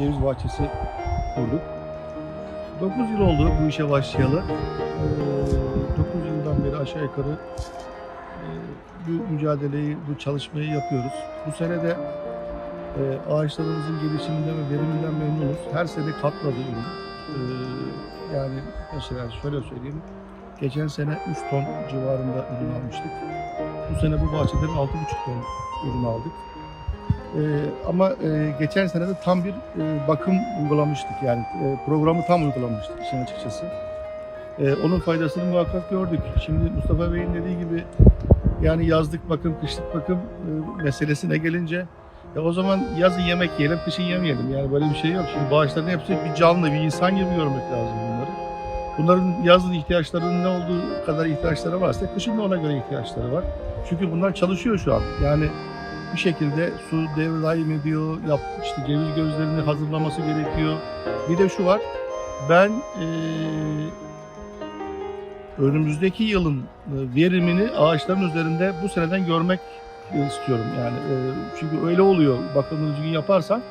ceviz bahçesi kurduk. 9 yıl oldu bu işe başlayalı. 9 yıldan beri aşağı yukarı e, bu mücadeleyi, bu çalışmayı yapıyoruz. Bu sene de e, ağaçlarımızın gelişiminden ve veriminden memnunuz. Her sene katladı ürün. E, yani mesela şöyle söyleyeyim. Geçen sene 3 ton civarında ürün almıştık. Bu sene bu bahçeden 6,5 ton ürün aldık. Ee, ama e, geçen sene de tam bir e, bakım uygulamıştık yani e, programı tam uygulamıştık işin açıkçası. E, onun faydasını muhakkak gördük. Şimdi Mustafa Bey'in dediği gibi yani yazlık bakım, kışlık bakım e, meselesine gelince ya o zaman yazın yemek yiyelim, kışın yemeyelim. Yani böyle bir şey yok. Şimdi bağışların hepsi bir canlı, bir insan gibi görmek lazım bunları. Bunların yazın ihtiyaçlarının ne olduğu kadar ihtiyaçları varsa kışın da ona göre ihtiyaçları var. Çünkü bunlar çalışıyor şu an. Yani bir şekilde su devre daim ediyor. Yap, işte ceviz gözlerini hazırlaması gerekiyor. Bir de şu var. Ben eee, önümüzdeki yılın e, verimini ağaçların üzerinde bu seneden görmek e, istiyorum. Yani e, çünkü öyle oluyor. Bakımını düzgün yaparsan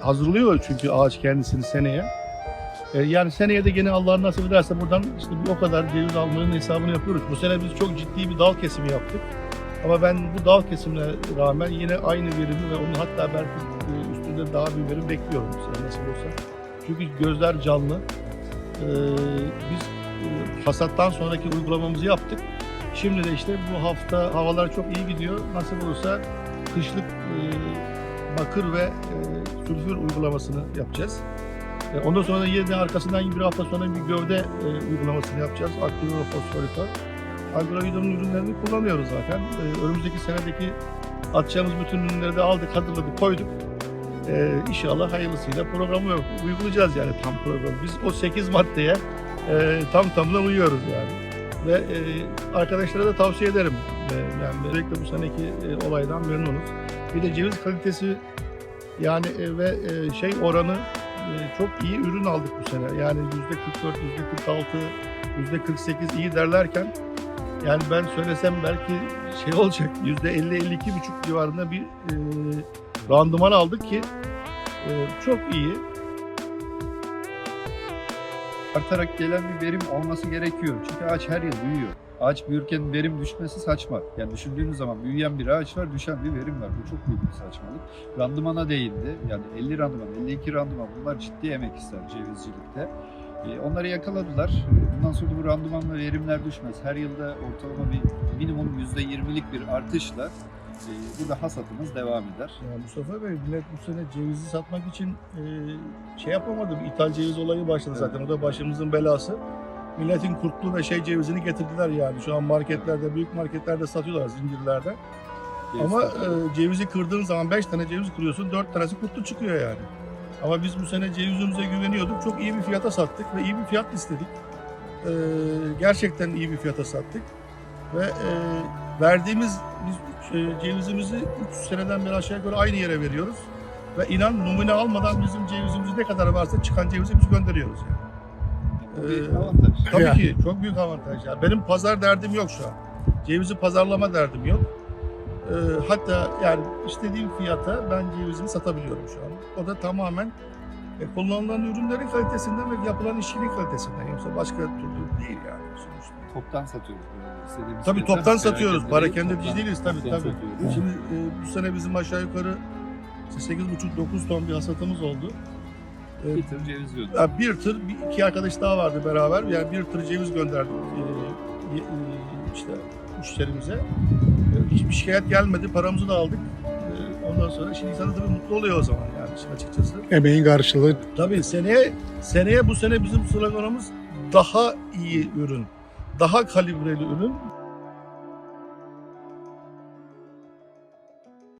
hazırlıyor çünkü ağaç kendisini seneye. E, yani seneye de gene Allah nasip ederse buradan işte o kadar ceviz almanın hesabını yapıyoruz. Bu sene biz çok ciddi bir dal kesimi yaptık. Ama ben bu dal kesimine rağmen yine aynı verimi ve onun hatta belki e, üstünde daha bir verim bekliyorum nasıl olsa. Çünkü gözler canlı. E, biz e, hasattan sonraki uygulamamızı yaptık. Şimdi de işte bu hafta havalar çok iyi gidiyor. Nasıl olursa kışlık bakır ve sülfür uygulamasını yapacağız. Ondan sonra da yine arkasından bir hafta sonra bir gövde uygulamasını yapacağız. Aktiva Agrovidom'un ürünlerini kullanıyoruz zaten. E, önümüzdeki senedeki atacağımız bütün ürünleri de aldık, hazırladık, koyduk. E, inşallah hayırlısıyla programı uygulayacağız yani tam programı. Biz o 8 maddeye e, tam tamına uyuyoruz yani. Ve e, arkadaşlara da tavsiye ederim. E, yani özellikle bu seneki e, olaydan memnunuz. Bir de ceviz kalitesi yani e, ve e, şey oranı e, çok iyi ürün aldık bu sene. Yani yüzde 44, yüzde 46, yüzde 48 iyi derlerken yani ben söylesem belki şey olacak yüzde 50-52 buçuk civarında bir e, randıman aldık ki e, çok iyi. artarak gelen bir verim olması gerekiyor. Çünkü ağaç her yıl büyüyor. Ağaç büyürken verim düşmesi saçma. Yani düşündüğünüz zaman büyüyen bir ağaç var, düşen bir verim var. Bu çok büyük bir saçmalık. Randımana değindi. Yani 50 randıman, 52 randıman bunlar ciddi emek ister cevizcilikte. Ee, onları yakaladılar. Ee, Bundan sonra bu randıman ve verimler düşmez. Her yılda ortalama bir minimum %20'lik bir artışla e, burada hasatımız devam eder. Ya Mustafa Bey millet bu sene cevizi satmak için e, şey yapamadı. İthal ceviz olayı başladı Evet. zaten. O da başımızın belası. Milletin kurtlu ve şey cevizini getirdiler yani. Şu an marketlerde, büyük marketlerde satıyorlar zincirlerde. Ama e, cevizi kırdığın zaman 5 tane ceviz kırıyorsun, 4 tanesi kurtlu çıkıyor yani. Ama biz bu sene cevizimize güveniyorduk. Çok iyi bir fiyata sattık ve iyi bir fiyat istedik. E, gerçekten iyi bir fiyata sattık. Ve e, verdiğimiz biz e, cevizimizi 3 seneden beri aşağı yukarı aynı yere veriyoruz. Ve inan numune almadan bizim cevizimiz ne kadar varsa çıkan cevizi biz gönderiyoruz yani. bu bir e, avantaj. Tabii ki çok büyük avantaj. Yani benim pazar derdim yok şu an. Cevizi pazarlama derdim yok. Ee, hatta yani istediğim fiyata ben cevizimi satabiliyorum şu an. O da tamamen e, kullanılan ürünlerin kalitesinden ve yapılan işçiliğin kalitesinden. Yoksa başka türlü değil yani sonuçta. Toptan satıyoruz. böyle istediğimiz Tabii toptan satıyoruz. Perakende Para değil, değiliz tabii tabii. satıyoruz. Şimdi e, bu sene bizim aşağı yukarı işte 8,5-9 ton bir hasatımız oldu. E, Bir tır ceviz yiyoruz. Ya bir tır, bir, iki arkadaş daha vardı beraber. Yani bir tır ceviz gönderdik e, e, e, işte müşterimize. Hiçbir şikayet gelmedi, paramızı da aldık. E, ondan sonra şimdi insan da tabii mutlu oluyor o zaman yani işin açıkçası. Emeğin karşılığı Tabii seneye, seneye bu sene bizim sloganımız daha iyi ürün, daha kalibreli ürün,